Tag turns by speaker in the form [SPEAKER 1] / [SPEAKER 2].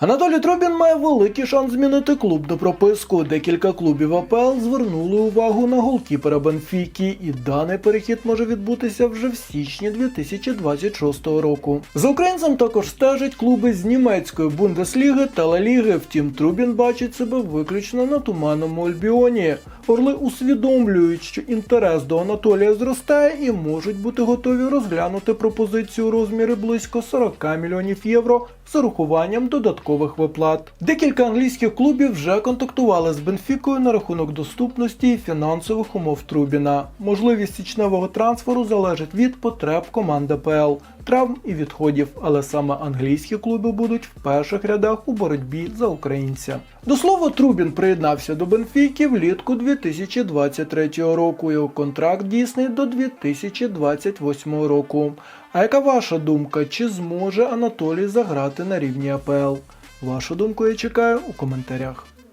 [SPEAKER 1] Анатолій Трубін має великий шанс змінити клуб до прописку. Декілька клубів АПЛ звернули увагу на голкіпера Бенфіки, і даний перехід може відбутися вже в січні 2026 року. За українцем також стежать клуби з німецької Бундесліги та Ла Ліги. Втім, Трубін бачить себе виключно на туманному Альбіоні. Орли усвідомлюють, що інтерес до Анатолія зростає і можуть бути готові розглянути пропозицію у розмірі близько 40 мільйонів євро з урахуванням додаткових виплат. Декілька англійських клубів вже контактували з Бенфікою на рахунок доступності і фінансових умов Трубіна. Можливість січневого трансферу залежить від потреб команди ПЛ, травм і відходів, але саме англійські клуби будуть в перших рядах у боротьбі за українця. До слова, Трубін приєднався до Бенфіки влітку 2023 року. Його контракт дійсний до 2028 року. А яка ваша думка, чи зможе Анатолій заграти на рівні АПЛ? Вашу думку я чекаю у коментарях.